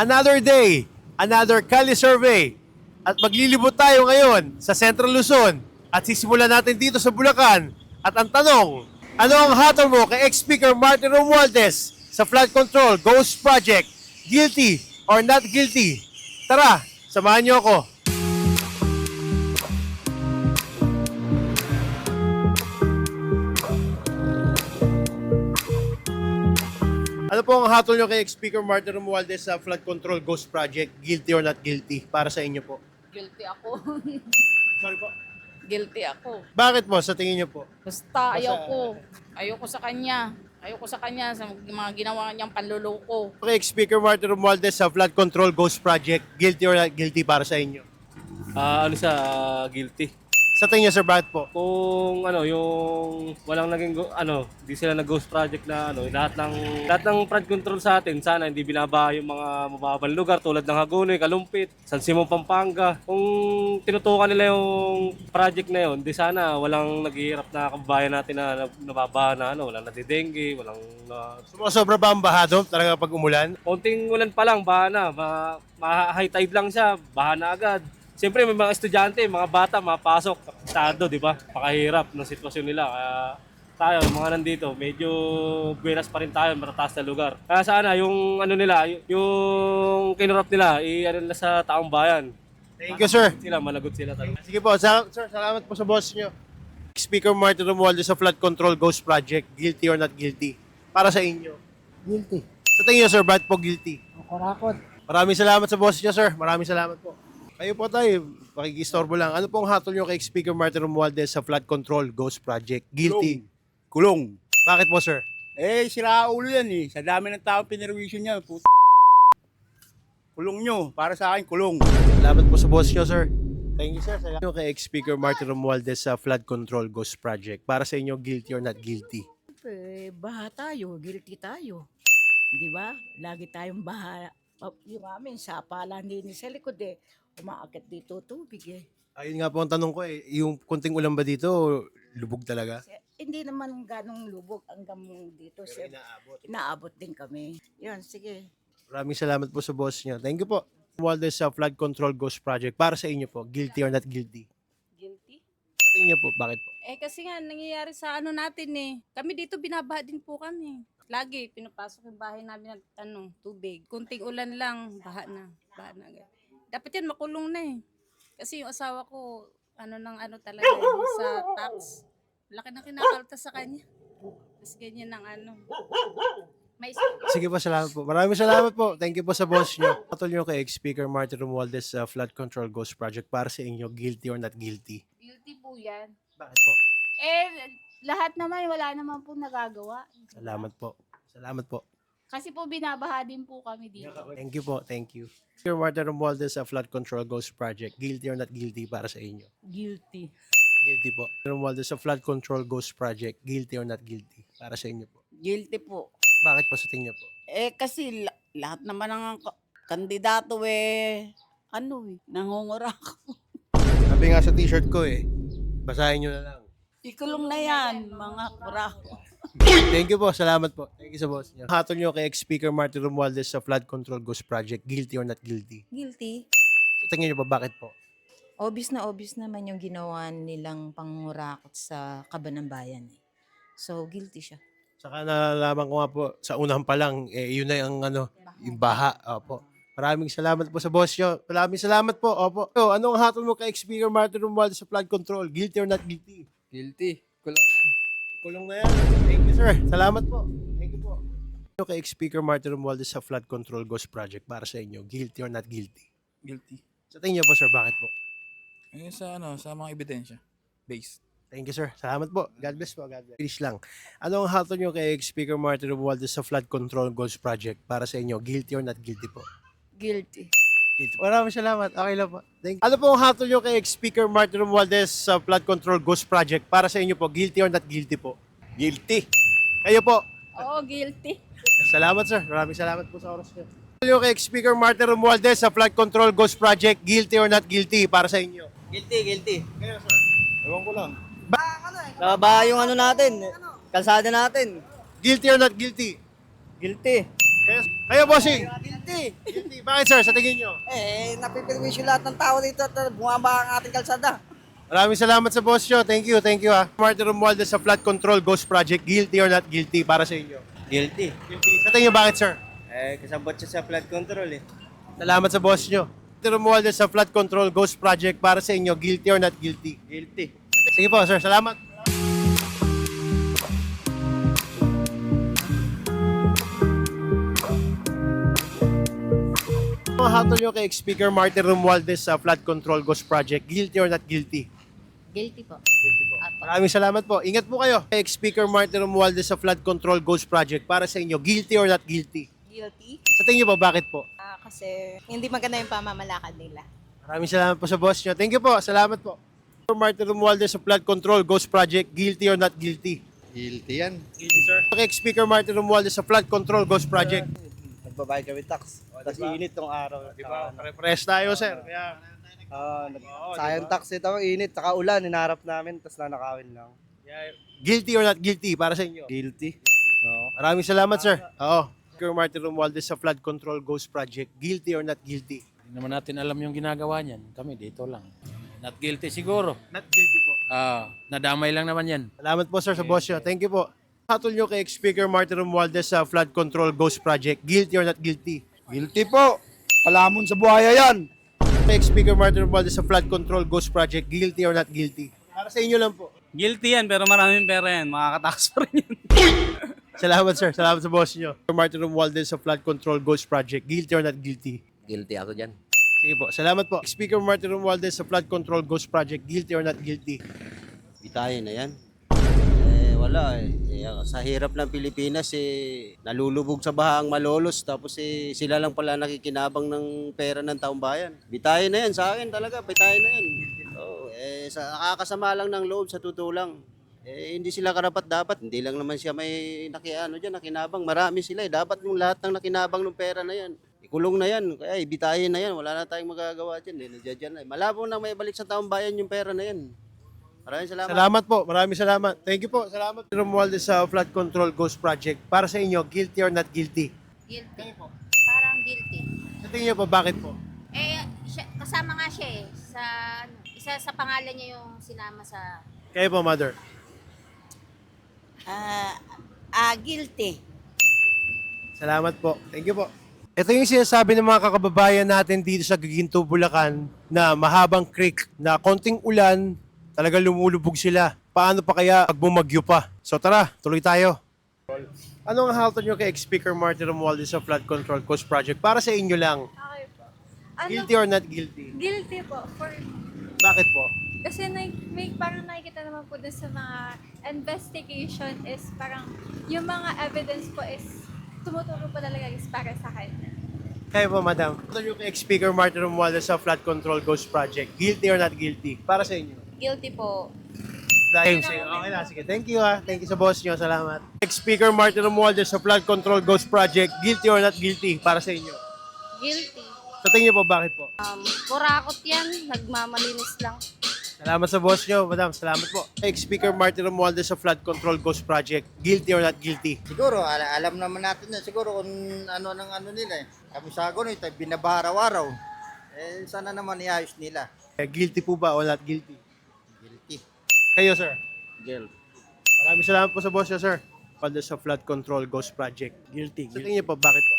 Another day, another Cali survey. At maglilibot tayo ngayon sa Central Luzon at sisimulan natin dito sa Bulacan. At ang tanong, ano ang hatol mo kay ex-speaker Martin Romualdez sa flood control Ghost Project? Guilty or not guilty? Tara, samahan niyo ako. Ano po ang hatol nyo kay ex-speaker Martin Romualdez sa flood control Ghost Project? Guilty or not guilty? Para sa inyo po. Guilty ako. Sorry po. Guilty ako. Bakit po sa tingin nyo po? Basta ayaw ko. Ayoko sa kanya. Ayoko sa kanya sa mga ginawa niyang panluloko. Kay ex-speaker Martin Romualdez sa flood control Ghost Project, guilty or not guilty para sa inyo? Ah, ano siya, ah, guilty. Sa tingin nyo, sir, bakit po? Kung ano, yung walang naging go- ano, di sila nag ghost project na ano, lahat ng lahat ng flood control sa atin sana hindi binabaha yung mga mababang lugar tulad ng Hagonoy, Kalumpit, San Simon, Pampanga. Kung tinutukan nila yung project na yun, di sana walang naghihirap na kababayan natin na nab- nababaha na ano, walang nadidengue, walang na, Sumasobra ba ang baha doon talaga pag umulan? konting ulan pa lang, baha na. Ma, ma- high tide lang siya, baha na agad. Siyempre may mga estudyante, mga bata, mapasok, estado, di ba? Pakahirap ng sitwasyon nila. Kaya tayo, mga nandito, medyo buenas pa rin tayo, matataas na lugar. Kaya sana, yung ano nila, yung kinurap nila, i-ano nila sa taong bayan. Thank you, sir. Sila, managot sila talaga. Sige po, sa, sir, salamat po sa boss nyo. Speaker Martin Romualdez sa flood control Ghost Project, guilty or not guilty? Para sa inyo. Guilty. Sa tingin nyo, sir, bakit po guilty? Kurakot. Maraming salamat sa boss nyo, sir. Maraming salamat po. Kayo po tayo, pakikistorbo lang. Ano pong hatol nyo kay Speaker Martin Romualdez sa flood control Ghost Project? Guilty. Kulong. Bakit po, sir? Eh, sira ulo yan eh. Sa dami ng tao pinirwisyon niya. Puta. Kulong nyo. Para sa akin, kulong. Salamat po sa boss nyo, sir. Thank you, sir. Salamat nyo kay ex-speaker Martin Romualdez sa flood control Ghost Project. Para sa inyo, guilty or not guilty? Eh, baha tayo, guilty tayo. Di ba? Lagi tayong baha. Oh, Yung amin, sa palan din sa likod eh. Umaakit dito tubig eh. Ayun nga po ang tanong ko eh, yung kunting ulan ba dito, lubog talaga? Hindi naman ganong lubog hanggang dito. Sir. inaabot. Inaabot din kami. Yan, sige. Maraming salamat po sa boss nyo. Thank you po. Romualdez sa flood control Ghost Project. Para sa inyo po, guilty or not guilty? Guilty? Sa tingin nyo po, bakit po? Eh kasi nga nangyayari sa ano natin eh. Kami dito binabaha din po kami. Lagi pinapasok yung bahay namin ng ano, tubig. Kunting ulan lang, baha na. Baha na agad. Dapat yan makulong na eh. Kasi yung asawa ko, ano nang ano talaga eh, sa tax. Laki na kinakalta sa kanya. Tapos ganyan ng ano. May Sige po, salamat po. Maraming salamat po. Thank you po sa boss nyo. Patol nyo kay ex-speaker Martin Romualdez sa flood control Ghost Project. Para sa inyo, guilty or not guilty? guilty po yan. Bakit po? Eh, lahat naman, wala naman po nagagawa. Salamat po. Salamat po. Kasi po binabaha din po kami dito. Thank you po. Thank you. Speaker Martin Romualdez sa flood control Ghost Project. Guilty or not guilty para sa inyo? Guilty. Guilty po. Romualdez sa flood control Ghost Project. Guilty or not guilty para sa inyo po? Guilty po. Bakit po sa tingin niyo po? Eh kasi la- lahat naman ng ka- kandidato eh, ano eh, nangungura ako. Sabi nga sa t-shirt ko eh, basahin nyo na lang. Ikulong na yan, mga kurako. Thank you po. Salamat po. Thank you sa boss niyo. Hatol nyo kay ex-speaker Martin Romualdez sa flood control Ghost Project. Guilty or not guilty? Guilty. Sa tingin niyo po, bakit po? Obvious na obvious naman yung ginawa nilang pangurakot sa kaban ng bayan. Eh. So, guilty siya. Saka nalalaman ko nga po, sa unahan pa lang, eh, yun na yung ano, yung baha. Opo. Maraming salamat po sa boss nyo. Maraming salamat po. Opo. So, anong hatol mo kay ex-speaker Martin Romualdez sa flood control? Guilty or not guilty? Guilty. Kulang yan. Kulong na yan. Thank you, sir. Salamat po. Thank you po. Ano kay ex-speaker Martin Romualdez sa flood control Ghost Project para sa inyo? Guilty or not guilty? Guilty. Sa tingin niyo po, sir, bakit po? Ayun sa ano, sa mga ebidensya. Based. Thank you, sir. Salamat po. God bless po. God bless. Finish lang. Ano ang hatol nyo kay ex-speaker Martin Romualdez sa flood control Ghost Project para sa inyo? Guilty or not guilty po? Guilty. Guilty. Maraming salamat. Okay lang po. Thank you. Ano po ang hatol nyo kay ex-speaker Martin Romualdez sa flood control Ghost Project para sa inyo po? Guilty or not guilty po? Guilty. Kayo po. Oo, guilty. Salamat, sir. Maraming salamat po sa oras nyo. Ano kay ex-speaker Martin Romualdez sa flood control Ghost Project? Guilty or not guilty para sa inyo? Guilty, guilty. Kayo, sir. Ewan ko lang. Nababa yung ano natin, kalsada natin. Guilty or not guilty? Guilty. Kayo, kayo bossing. Guilty. Guilty. Bakit sir, sa tingin nyo? Eh, napipirwisyo lahat ng tao dito at uh, bumaba ang ating kalsada. Maraming salamat sa boss nyo. Thank you, thank you ha. Martin Romualdez sa Flood Control Ghost Project. Guilty or not guilty para sa inyo? Guilty. Guilty. Sa tingin nyo, bakit sir? Eh, kasabot siya sa flood control eh. Salamat sa boss nyo. Martin Romualdez sa Flood Control Ghost Project para sa inyo. Guilty or not guilty? Guilty. Sige po sir, salamat. Mga hatol nyo kay ex-speaker Martin Romualdez sa Flood Control Ghost Project. Guilty or not guilty? Guilty po. Maraming salamat po. Ingat po kayo. Kay ex-speaker Martin Romualdez sa Flood Control Ghost Project para sa inyo. Guilty or not guilty? Guilty. Sa tingin nyo po, bakit po? Ah, kasi hindi maganda yung pamamalakad nila. Maraming salamat po sa boss nyo. Thank you po. Salamat po. Martin Romualdez sa Flood Control Ghost Project. Guilty or not guilty? Guilty yan. Guilty, sir. Kay ex-speaker Martin Romualdez sa Flood Control Ghost Project. Nagbabayad kami tax. Tapos init tong araw. Di ba? Pare-pares tayo, sir. Kaya, Ah, nag- sayang tax ito. Init, saka ulan. Hinarap namin, tapos nanakawin lang. guilty or not guilty para sa inyo? Guilty. Oo. Maraming salamat, sir. Oo. Speaker Martin Romualdez sa Flood Control Ghost Project. Guilty or not guilty? Hindi naman natin alam yung ginagawa niyan. Kami dito lang. Not guilty siguro. Not guilty po. Ah, nadamay lang naman yan. Salamat po, sir, sa boss nyo. Thank you po. Hatol nyo kay ex-speaker Martin Romualdez sa Flood Control Ghost Project. Guilty or not guilty? Guilty po. Palamon sa buhaya yan. Kay ex-speaker Martin Romualdez sa Flood Control Ghost Project. Guilty or not guilty? Para sa inyo lang po. Guilty yan, pero maraming pera yan. Makakatakas pa rin yan. Salamat, sir. Salamat sa boss nyo. Martin Romualdez sa Flood Control Ghost Project. Guilty or not guilty? Guilty ako dyan. Sige po. Salamat po. Speaker Martin Romualdez sa Flood Control Ghost Project. Guilty or not guilty? Bitayin na yan. Eh, wala eh. Eh, Sa hirap ng Pilipinas, eh, nalulubog sa baha ang malolos. Tapos eh, sila lang pala nakikinabang ng pera ng taong bayan. Bitayin na yan sa akin talaga. Bitayin na yan. Oh, eh, sa, nakakasama lang ng loob sa totoo lang. Eh, hindi sila karapat dapat. Hindi lang naman siya may nakiano dyan, nakinabang. Marami sila eh. Dapat yung lahat ng nakinabang ng pera na yan. Ikulong na yan. Kaya ibitayin na yan. Wala na tayong magagawa dyan. Eh, nandiyan dyan eh. Malabo na may balik sa taong bayan yung pera na yan. Maraming salamat. Salamat po. Maraming salamat. Thank you po. Salamat. Romualdez sa Flood Control Ghost Project. Para sa inyo, guilty or not guilty? Guilty. Parang guilty. Sa tingin nyo po, bakit po? Eh, siya, kasama nga siya eh. Sa, ano, isa sa pangalan niya yung sinama sa... Kayo po, mother. Ah, ah, guilty. Salamat po. Thank you po. Ito yung sinasabi ng mga kakababayan natin dito sa Giginto, Bulacan na mahabang creek na konting ulan, talaga lumulubog sila. Paano pa kaya pag bumagyo pa? So tara, tuloy tayo. Anong halton nyo kay ex-speaker Martin Romualdez sa Flood Control Coast Project? Para sa inyo lang, Okay po. Ano, guilty or not guilty? Guilty po. For, Bakit po? kasi may, may parang nakikita naman po dun sa mga investigation is parang yung mga evidence po is tumuturo po talaga is para sa kanya. Kayo po, madam. Halton nyo kay ex-speaker Martin Romualdez sa Flood Control Ghost Project. Guilty or not guilty? Para sa inyo. Guilty po. Dahil sige, okay na. Sige, thank you ha. Thank you sa boss nyo. Salamat. Ex-speaker Martin Romualdez sa Flood Control Ghost Project. Guilty or not guilty? Para sa inyo. Guilty. Sa tingin niyo po, bakit po? Um, kurakot yan. Nagmamalinis lang. Salamat sa boss nyo, madam. Salamat po. Ex-speaker Martin Romualdez sa Flood Control Ghost Project. Guilty or not guilty? Siguro, ala- alam naman natin yan. Siguro kung ano ng ano nila eh. Kami sa akin, ito, binabara araw Eh, sana naman iayos nila. Eh, Guilty po ba o not guilty? Guilty. Kayo, sir. Guilt. Maraming salamat po sa boss nyo, sir. Romualdez sa Flood Control Ghost Project. Guilty. Sa tingin niyo po, bakit po?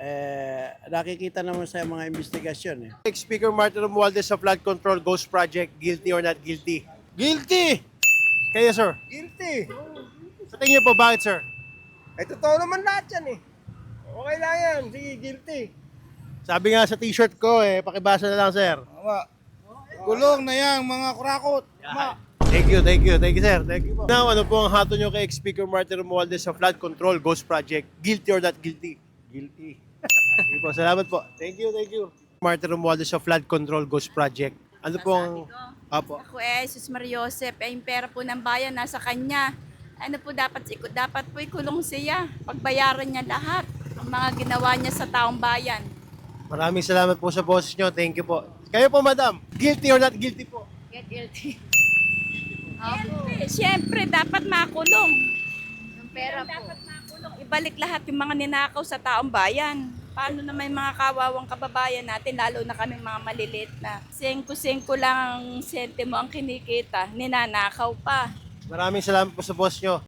Eh, nakikita naman sa mga investigasyon eh. Ex-speaker Martin Romualdez sa Flood Control Ghost Project. Guilty or not guilty? Guilty! Kayo, sir. Guilty! Sa tingin niyo po, bakit, sir? Eh, totoo naman lahat yan eh. Okay lang yan. Sige, guilty. Sabi nga sa t-shirt ko, eh, pakibasa na lang, sir. Tama. Kulong na yan, mga kurakot. Ma. Thank you, thank you, thank you, sir. Thank you po. Now, ano po ang hato nyo kay ex-speaker Martin Romualdez sa Flood Control Ghost Project? Guilty or not guilty? Guilty. Sige po, salamat po. Thank you, thank you. Martin Romualdez sa Flood Control Ghost Project. Ano po ang... Apo. Ako eh, Jesus Mariosep, eh, yung pera po ng bayan nasa kanya. Ano po dapat, dapat po ikulong siya. Pagbayaran niya lahat ang mga ginawa niya sa taong bayan. Maraming salamat po sa boses nyo. Thank you po. Kayo po, madam. Guilty or not guilty po? Get guilty. Siyempre, siyempre dapat makulong. Yung pera po. Dapat makulong. ibalik lahat yung mga ninakaw sa taong bayan. Paano naman yung mga kawawang kababayan natin, lalo na kaming mga maliliit na sengko-sengko lang ang sentimo ang kinikita, ninanakaw pa. Maraming salamat po sa boss nyo.